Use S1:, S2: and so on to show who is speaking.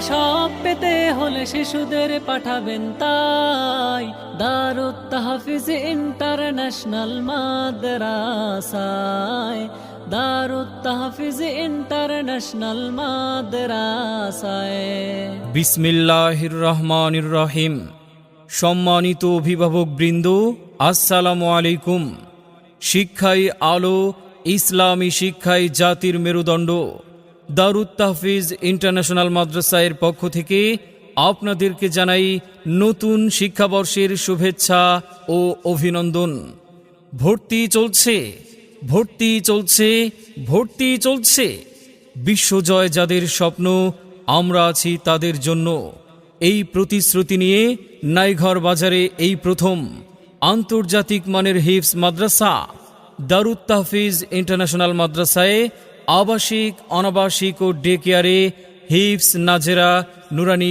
S1: সব পেতে হলে শিশুদের পাঠাবেন তাই। দারুত তাহফিজ ইন্টারন্যাশনাল মাদ্রাসায়। দারুত তাহফিজ ইন্টারন্যাশনাল মাদ্রাসায়।
S2: বিসমিল্লাহির রহমানির রহিম সম্মানিত অভিভাবক বৃন্দ, আসসালামু আলাইকুম। শিক্ষাই আলো, ইসলামী শিক্ষাই জাতির মেরুদণ্ড। দারুত তাহফিজ ইন্টারন্যাশনাল মাদ্রাসায়ের পক্ষ থেকে আপনাদেরকে জানাই নতুন শিক্ষাবর্ষের শুভেচ্ছা ও অভিনন্দন। ভর্তি চলছে ভর্তি চলছে ভর্তি চলছে। বিশ্বজয় যাদের স্বপ্ন, আমরা আছি তাদের জন্য। এই প্রতিশ্রুতি নিয়ে নাইঘর বাজারে এই প্রথম আন্তর্জাতিক মানের হিফস মাদ্রাসা দারুত তাহফিজ ইন্টারন্যাশনাল মাদ্রাসায় আবাসিক অনাবাসিক ও ডে কেয়ারে হিফস নাজেরা নুরানি